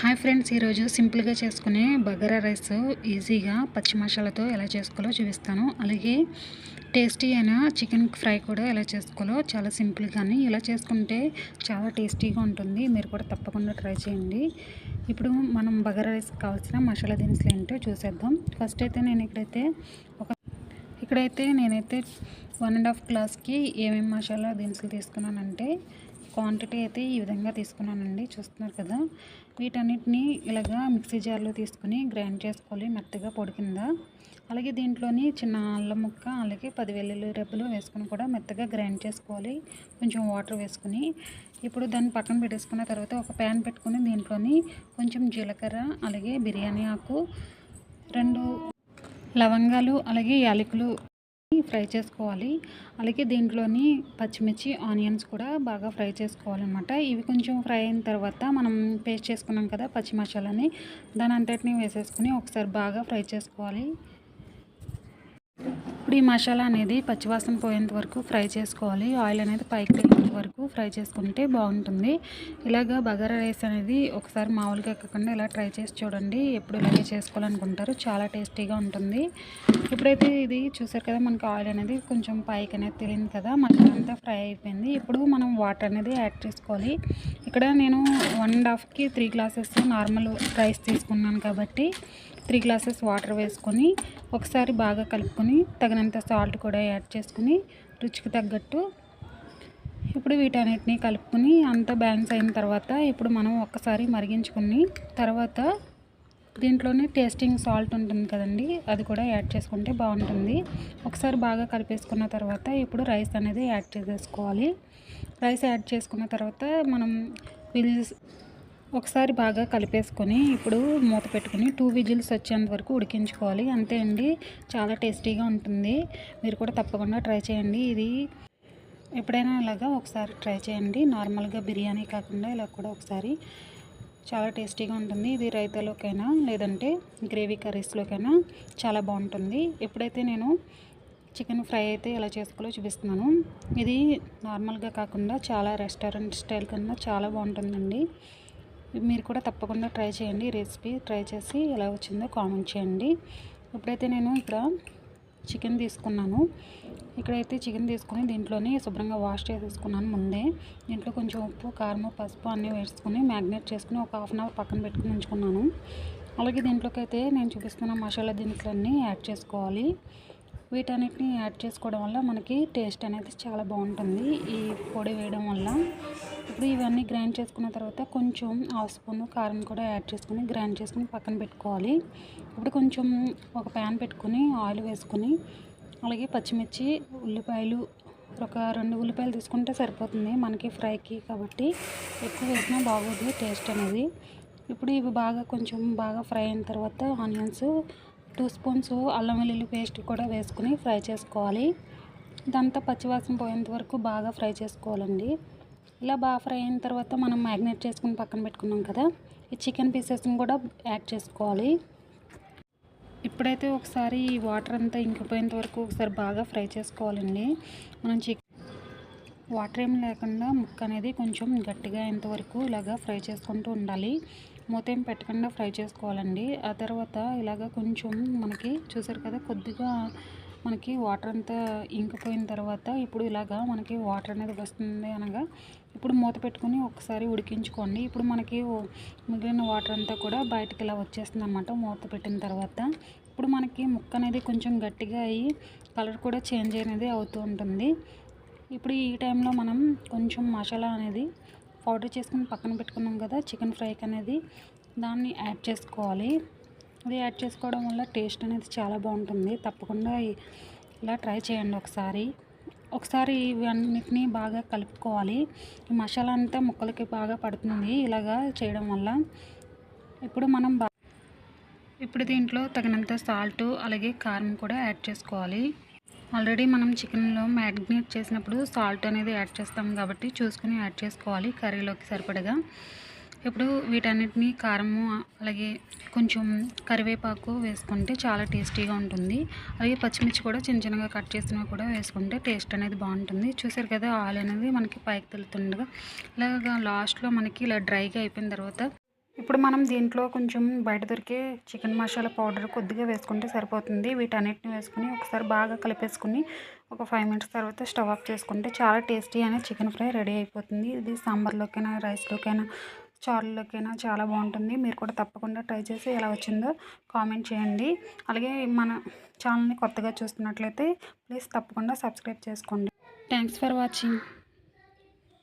Hi friends ఈరోజు సింపుల్గా చేసుకునే బగారా రైస్ ఈజీగా పచ్చి మసాలాతో ఎలా చేసుకోవాలో చూపిస్తాను. అలాగే టేస్టీ అయిన చికెన్ ఫ్రై కూడా ఎలా చేసుకోవాలో చాలా సింపుల్గాని ఇలా చేసుకుంటే చాలా టేస్టీగా ఉంటుంది. మీరు కూడా తప్పకుండా ట్రై చేయండి. ఇప్పుడు మనం బగారా రైస్కి కావాల్సిన మసాలా దినుసులు ఏంటో చూసేద్దాం. ఫస్ట్ అయితే నేను ఇక్కడైతే ఒక ఇక్కడైతే నేనైతే వన్ అండ్ హాఫ్ గ్లాస్కి ఏమేమి మసాలా దినుసులు తీసుకున్నానంటే క్వాంటిటీ అయితే ఈ విధంగా తీసుకున్నానండి. చూస్తున్నారు కదా వీటన్నిటిని ఇలాగా మిక్సీ జార్లో తీసుకుని గ్రైండ్ చేసుకోవాలి మెత్తగా పొడి కింద. అలాగే దీంట్లోని చిన్న అల్లం ముక్క అలాగే పది వెల్లుల్లి రెబ్బలు వేసుకుని కూడా మెత్తగా గ్రైండ్ చేసుకోవాలి. కొంచెం వాటర్ వేసుకుని ఇప్పుడు దాన్ని పక్కన పెట్టేసుకున్న తర్వాత ఒక ప్యాన్ పెట్టుకుని దీంట్లోని కొంచెం జీలకర్ర అలాగే బిర్యానీ ఆకు రెండు లవంగాలు అలాగే యాలకులు ఫ్రై చేసుకోవాలి. అలాగే దీంట్లోని పచ్చిమిర్చి ఆనియన్స్ కూడా బాగా ఫ్రై చేసుకోవాలన్నమాట. ఇవి కొంచెం ఫ్రై అయిన తర్వాత మనం పేస్ట్ చేసుకున్నాం కదా పచ్చి మసాలాని దాని అంతటిని వేసేసుకుని ఒకసారి బాగా ఫ్రై చేసుకోవాలి. ఇప్పుడు ఈ మసాలా అనేది పచ్చివాసన పోయేంత వరకు ఫ్రై చేసుకోవాలి. ఆయిల్ అనేది పైకి తగ్గేంత వరకు ఫ్రై చేసుకుంటే బాగుంటుంది. ఇలాగ బగారా రైస్ అనేది ఒకసారి మామూలుగా ఎక్కకుండా ఇలా ట్రై చేసి చూడండి. ఎప్పుడు ఇలాగే చేసుకోవాలనుకుంటారు చాలా టేస్టీగా ఉంటుంది. ఇప్పుడైతే ఇది చూసారు కదా మనకి ఆయిల్ అనేది కొంచెం పైకి అనేది తెలియదు కదా మసాలా అంతా ఫ్రై అయిపోయింది. ఇప్పుడు మనం వాటర్ అనేది యాడ్ చేసుకోవాలి. ఇక్కడ నేను వన్ అండ్ హాఫ్కి త్రీ గ్లాసెస్ నార్మల్ రైస్ తీసుకున్నాను కాబట్టి త్రీ గ్లాసెస్ వాటర్ వేసుకొని ఒకసారి బాగా కలుపుకొని తగిన తగినంత సాల్ట్ కూడా యాడ్ చేసుకుని రుచికి తగ్గట్టు ఇప్పుడు వీటన్నిటిని కలుపుకొని అంతా బ్యాలెన్స్ అయిన తర్వాత ఇప్పుడు మనం ఒక్కసారి మరిగించుకుని తర్వాత దీంట్లోనే టేస్టింగ్ సాల్ట్ ఉంటుంది కదండి అది కూడా యాడ్ చేసుకుంటే బాగుంటుంది. ఒకసారి బాగా కలిపేసుకున్న తర్వాత ఇప్పుడు రైస్ అనేది యాడ్ చేసేసుకోవాలి. రైస్ యాడ్ చేసుకున్న తర్వాత మనం విజిల్స్ ఒకసారి బాగా కలిపేసుకొని ఇప్పుడు మూత పెట్టుకుని టూ విజిల్స్ వచ్చేంత వరకు ఉడికించుకోవాలి. అంతే అండి. చాలా టేస్టీగా ఉంటుంది. మీరు కూడా తప్పకుండా ట్రై చేయండి. ఇది ఎప్పుడైనా ఇలాగా ఒకసారి ట్రై చేయండి. నార్మల్గా బిర్యానీ కాకుండా ఇలా కూడా ఒకసారి. చాలా టేస్టీగా ఉంటుంది. ఇది రైతాలోకైనా లేదంటే గ్రేవీ కర్రీస్లోకైనా చాలా బాగుంటుంది. ఎప్పుడైతే నేను చికెన్ ఫ్రై అయితే ఎలా చేసుకోవాలో చూపిస్తున్నాను. ఇది నార్మల్గా కాకుండా చాలా రెస్టారెంట్ స్టైల్ కన్నా చాలా బాగుంటుందండి. మీరు కూడా తప్పకుండా ట్రై చేయండి రెసిపీ. ట్రై చేసి ఎలా వచ్చిందో కామెంట్ చేయండి. ఇప్పుడైతే నేను ఇక్కడ చికెన్ తీసుకున్నాను. ఇక్కడైతే చికెన్ తీసుకుని దీంట్లోనే శుభ్రంగా వాష్ చేసేసుకున్నాను ముందే. దీంట్లో కొంచెం ఉప్పు కారం పసుపు అన్నీ వేసుకుని మ్యాగ్నేట్ చేసుకుని ఒక హాఫ్ అన్ అవర్ పక్కన పెట్టుకుని ఉంచుకున్నాను. అలాగే దీంట్లోకి అయితే నేను చూపిస్తున్న మసాలా దినుసులన్నీ యాడ్ చేసుకోవాలి. వీటన్నిటిని యాడ్ చేసుకోవడం వల్ల మనకి టేస్ట్ అనేది చాలా బాగుంటుంది. ఈ పొడి వేయడం వల్ల ఇప్పుడు ఇవన్నీ గ్రైండ్ చేసుకున్న తర్వాత కొంచెం హాఫ్ స్పూన్ కారం కూడా యాడ్ చేసుకుని గ్రైండ్ చేసుకుని పక్కన పెట్టుకోవాలి. ఇప్పుడు కొంచెం ఒక ప్యాన్ పెట్టుకుని ఆయిల్ వేసుకుని అలాగే పచ్చిమిర్చి ఉల్లిపాయలు ఒక రెండు ఉల్లిపాయలు తీసుకుంటే సరిపోతుంది. మనకి ఫ్రైకి కాబట్టి ఎక్కువ వేసినా బాగోదు టేస్ట్ అనేది. ఇప్పుడు ఇవి బాగా కొంచెం బాగా ఫ్రై అయిన తర్వాత ఆనియన్స్ టూ స్పూన్స్ అల్లం వెల్లుల్లి పేస్ట్ కూడా వేసుకుని ఫ్రై చేసుకోవాలి. ఇదంతా పచ్చివాసన పోయేంత వరకు బాగా ఫ్రై చేసుకోవాలండి. ఇలా బాగా ఫ్రై అయిన తర్వాత మనం మ్యాగ్నేట్ చేసుకుని పక్కన పెట్టుకున్నాం కదా ఈ చికెన్ పీసెస్ని కూడా యాడ్ చేసుకోవాలి. ఇప్పుడైతే ఒకసారి ఈ వాటర్ అంతా ఇంకిపోయేంత వరకు ఒకసారి బాగా ఫ్రై చేసుకోవాలండి. మనం చికెన్ వాటర్ ఏం లేకుండా ముక్క అనేది కొంచెం గట్టిగా అయ్యేంతవరకు ఇలాగా ఫ్రై చేసుకుంటూ ఉండాలి. మూత ఏం పెట్టకుండా ఫ్రై చేసుకోవాలండి. ఆ తర్వాత ఇలాగ కొంచెం మనకి చూసారు కదా కొద్దిగా మనకి వాటర్ అంతా ఇంకిపోయిన తర్వాత ఇప్పుడు ఇలాగా మనకి వాటర్ అనేది వస్తుంది అనగా ఇప్పుడు మూత పెట్టుకుని ఒకసారి ఉడికించుకోండి. ఇప్పుడు మనకి మిగిలిన వాటర్ అంతా కూడా బయటకు ఇలా వచ్చేస్తుంది అనమాట మూత పెట్టిన తర్వాత. ఇప్పుడు మనకి ముక్క అనేది కొంచెం గట్టిగా అయ్యి కలర్ కూడా చేంజ్ అనేది అవుతూ ఉంటుంది. ఇప్పుడు ఈ టైంలో మనం కొంచెం మసాలా అనేది పౌడర్ చేసుకుని పక్కన పెట్టుకున్నాం కదా చికెన్ ఫ్రైకి అనేది. దాన్ని యాడ్ చేసుకోవాలి. అది యాడ్ చేసుకోవడం వల్ల టేస్ట్ అనేది చాలా బాగుంటుంది. తప్పకుండా ఇలా ట్రై చేయండి ఒకసారి. ఒకసారి ఇవన్నిటిని బాగా కలుపుకోవాలి. ఈ మసాలా అంతా ముక్కలకి బాగా పడుతుంది ఇలాగా చేయడం వల్ల. ఇప్పుడు మనం ఇప్పుడు దీంట్లో తగినంత సాల్ట్ అలాగే కారం కూడా యాడ్ చేసుకోవాలి. ఆల్రెడీ మనం చికెన్లో మ్యాగ్నేట్ చేసినప్పుడు సాల్ట్ అనేది యాడ్ చేస్తాం కాబట్టి చూసుకుని యాడ్ చేసుకోవాలి కర్రీలోకి సరిపడగా. ఇప్పుడు వీటన్నిటిని కారము అలాగే కొంచెం కరివేపాకు వేసుకుంటే చాలా టేస్టీగా ఉంటుంది. అలాగే పచ్చిమిర్చి కూడా చిన్న చిన్నగా కట్ చేసినవి కూడా వేసుకుంటే టేస్ట్ అనేది బాగుంటుంది. చూసారు కదా ఆయిల్ అనేది మనకి పైకి తెలుతుండగా ఇలాగా లాస్ట్లో మనకి ఇలా డ్రైగా అయిపోయిన తర్వాత ఇప్పుడు మనం దీంట్లో కొంచెం బయట దొరికే చికెన్ మసాలా పౌడర్ కొద్దిగా వేసుకుంటే సరిపోతుంది. వీటన్నిటిని వేసుకుని ఒకసారి బాగా కలిపేసుకుని ఒక ఫైవ్ మినిట్స్ తర్వాత స్టవ్ ఆఫ్ చేసుకుంటే చాలా టేస్టీ అయిన చికెన్ ఫ్రై రెడీ అయిపోతుంది. ఇది సాంబార్లోకైనా రైస్లోకైనా చారులోకైనా చాలా బాగుంటుంది. మీరు కూడా తప్పకుండా ట్రై చేసి ఎలా వచ్చిందో కామెంట్ చేయండి. అలాగే మన ఛానల్ని కొత్తగా చూస్తున్నట్లయితే ప్లీజ్ తప్పకుండా సబ్స్క్రైబ్ చేసుకోండి. Thanks for watching.